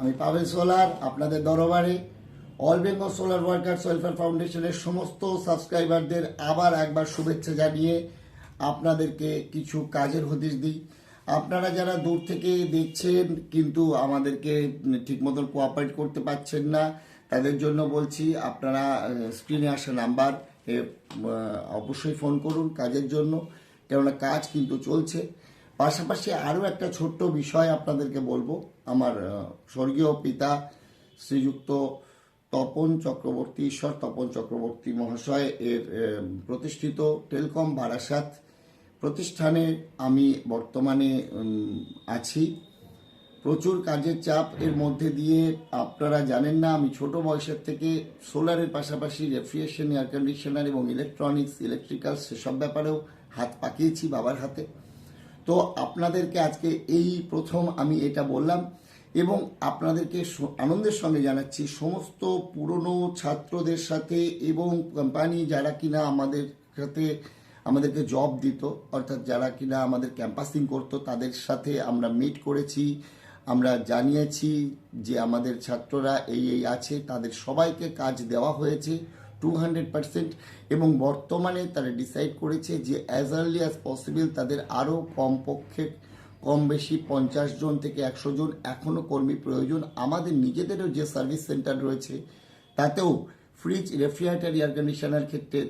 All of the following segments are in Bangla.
আমি পাবেল সোলার, আপনাদের দরবারে। All Bengal solar workers welfare ফাউন্ডেশনের সমস্ত সাবস্ক্রাইবারদের আবার একবার শুভেচ্ছা জানিয়ে আপনাদেরকে কিছু কাজের হদিশ দিই। আপনারা যারা দূর থেকে দেখছেন, কিন্তু আমাদেরকে ঠিক মতন কোঅপারেট করতে পারছেন না, তাদের জন্য বলছি, আপনারা স্ক্রিনে আসা নাম্বার অবশ্যই ফোন করুন কাজের জন্য। কেননা কাজ কিন্তু চলছে। পাশাপাশি আরও একটা ছোট্ট বিষয় আপনাদেরকে বলব। আমার স্বর্গীয় পিতা শ্রীযুক্ত তপন চক্রবর্তী, ঈশ্বর তপন চক্রবর্তী মহাশয় এর প্রতিষ্ঠিত টেলকম বারাসাত প্রতিষ্ঠানে আমি বর্তমানে আছি। প্রচুর কাজের চাপ এর মধ্যে দিয়ে আপনারা জানেন না, আমি ছোট বয়সের থেকে সোলারের পাশাপাশি রেফ্রিজারেশন, এয়ার কন্ডিশনার এবং ইলেকট্রনিক্স ইলেকট্রিক্যাল সেসব ব্যাপারেও হাত পাকিয়েছি বাবার হাতে। তো আপনাদেরকে আজকে এই প্রথম আমি এটা বললাম এবং আপনাদেরকে আনন্দের সঙ্গে জানাচ্ছি, সমস্ত পুরনো ছাত্রদের সাথে এবং কোম্পানি যারা কিনা আমাদের সাথে আমাদেরকে জব দিত, অর্থাৎ যারা কিনা আমাদের ক্যাম্পাসিং করতো, তাদের সাথে আমরা মিট করেছি, আমরা জানিয়েছি যে আমাদের ছাত্ররা এই এই আছে, তাদের সবাইকে কাজ দেওয়া হয়েছে। টু হান্ড্রেড পার্সেন্ট এবং বর্তমানে তারা ডিসাইড করেছে যে অ্যাজ আর্লি অ্যাজ পসিবল তাদের আরও কমপক্ষে কম বেশি পঞ্চাশ জন থেকে একশো জন এখনও কর্মী প্রয়োজন। আমাদের নিজেদেরও যে সার্ভিস সেন্টার রয়েছে, তাতেও ফ্রিজ রেফ্রিজারেটর এয়ার কন্ডিশনার ক্ষেত্রে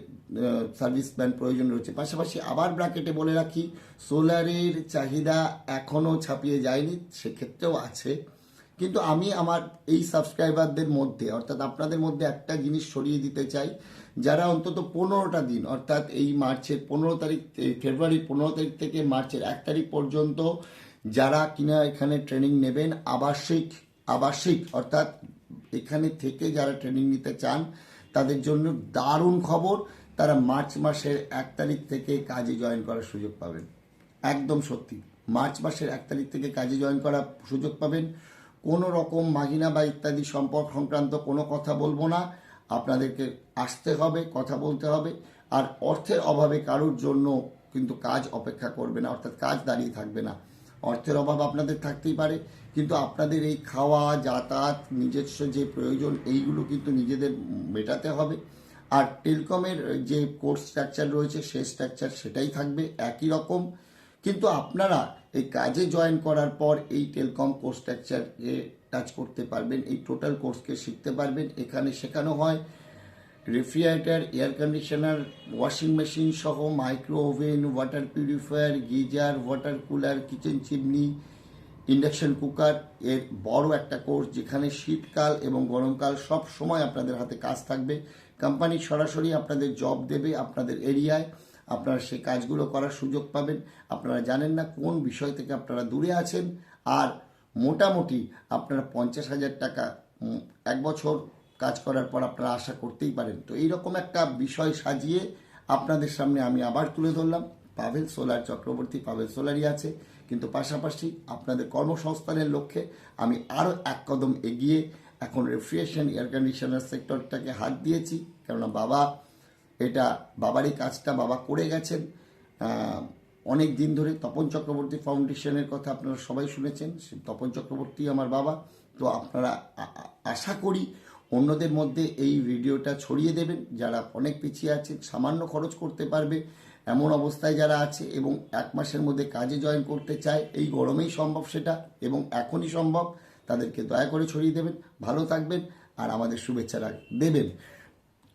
সার্ভিসম্যান প্রয়োজন রয়েছে। পাশাপাশি আবার ব্র্যাকেটে বলে রাখি সোলারের চাহিদা এখনও ছাপিয়ে যায়নি, সেক্ষেত্রেও আছে। কিন্তু আমি আমার এই সাবস্ক্রাইবারদের মধ্যে, অর্থাৎ আপনাদের মধ্যে একটা জিনিস সরিয়ে দিতে চাই, যারা অন্তত পনেরোটা দিন, অর্থাৎ এই মার্চের পনেরো তারিখ এই ফেব্রুয়ারির পনেরো তারিখ থেকে মার্চের এক তারিখ পর্যন্ত, যারা কিনা এখানে ট্রেনিং নেবেন, আবাসিক আবাসিক, অর্থাৎ এখানে থেকে যারা ট্রেনিং নিতে চান, তাদের জন্য দারুণ খবর, তারা মার্চ মাসের এক তারিখ থেকে কাজে জয়েন করার সুযোগ পাবেন। একদম সত্যি, মার্চ মাসের এক তারিখ থেকে কাজে জয়েন করার সুযোগ পাবেন। কোনো রকম মাহিনা বা ইত্যাদি সম্পর্ক সংক্রান্ত কোনো কথা বলব না। আপনাদেরকে আসতে হবে, কথা বলতে হবে। আর অর্থের অভাবে কারোর জন্য কিন্তু কাজ অপেক্ষা করবে না, অর্থাৎ কাজ দাঁড়িয়ে থাকবে না। অর্থের অভাব আপনাদের থাকতেই পারে, কিন্তু আপনাদের এই খাওয়া, যাতায়াত, নিজস্ব যে প্রয়োজন, এইগুলো কিন্তু নিজেদের মেটাতে হবে। আর টেলকমের যে কোর্স স্ট্রাকচার রয়েছে সেই স্ট্রাকচার সেটাই থাকবে, একই রকম। কিন্তু আপনারা এই কাজে জয়েন করার পর এই টেলকম কোর্স স্ট্রাকচারকে টাচ করতে পারবেন, এই টোটাল কোর্সকে শিখতে পারবেন। এখানে শেখানো হয় refrigerator air conditioner washing machine সহ micro oven water purifier geyser water cooler kitchen chimney induction cooker এর বড় একটা কোর্স যেখানে শীতকাল এবং গরমকাল সব সময় আপনাদের হাতে কাজ থাকবে। কোম্পানি সরাসরি আপনাদের জব দেবে আপনাদের এরিয়ায় আপনারা সেই কাজগুলো করার সুযোগ পাবেন। আপনারা জানেন না কোন বিষয় থেকে আপনারা দূরে আছেন। আর মোটামুটি আপনারা পঞ্চাশ হাজার টাকা এক বছর কাজ করার পর আপনারা আশা করতেই পারেন। তো এইরকম একটা বিষয় সাজিয়ে আপনাদের সামনে আমি আবার তুলে ধরলাম। পাভেল সোলার চক্রবর্তী পাভেল সোলারই আছে। কিন্তু পাশাপাশি আপনাদের কর্মসংস্থানের লক্ষ্যে আমি আরও এক কদম এগিয়ে এখন রেফ্রিজারেশন এয়ার কন্ডিশনার সেক্টরটাকে হাত দিয়েছি। কেননা বাবা এটা বাবারই কাজটা, বাবা করে গেছেন। অনেক দিন ধরে তপন চক্রবর্তী ফাউন্ডেশনের কথা আপনারা সবাই শুনেছেন তপন চক্রবর্তী আমার বাবা। তো আপনারা আশা করি অন্যদের মধ্যে এই ভিডিওটা ছড়িয়ে দেবেন। যারা অনেক পিছিয়ে আছে, সামান্য খরচ করতে পারবে, এমন অবস্থায় যারা আছে এবং এক মাসের মধ্যে কাজে জয়েন করতে চায়, এই গরমেই সম্ভব সেটা এবং এখনই সম্ভব, তাদেরকে দয়া করে ছড়িয়ে দেবেন। ভালো থাকবেন আর আমাদের শুভেচ্ছা দেবেন।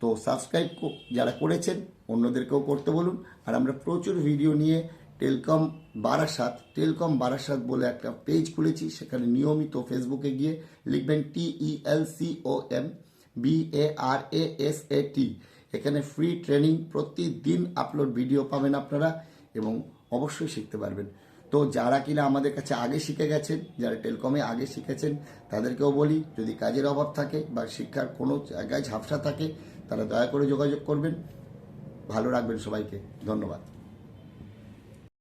তো সাবস্ক্রাইব যারা করেছেন, অন্যদেরকেও করতে বলুন। আর আমরা প্রচুর ভিডিও নিয়ে টেলকম বারাসাত টেলকম বারাসাত বলে একটা পেজ খুলেছি। সেখানে নিয়মিত ফেসবুকে গিয়ে লিখবেন T E C O M B A R A S A T এখানে ফ্রি ট্রেনিং প্রতিদিন আপলোড ভিডিও পাবেন আপনারা এবং অবশ্যই শিখতে পারবেন। তো যারা কিনা আমাদের কাছে আগে শিখে গেছেন, যারা টেলকমে আগে শিখেছেন, তাদেরকেও বলি, যদি কাজের অভাব থাকে বা শিক্ষার কোনো জায়গায় ঝাপসা থাকে তারা দয়া করে যোগাযোগ করবেন। ভালো রাখবেন সবাইকে। ধন্যবাদ।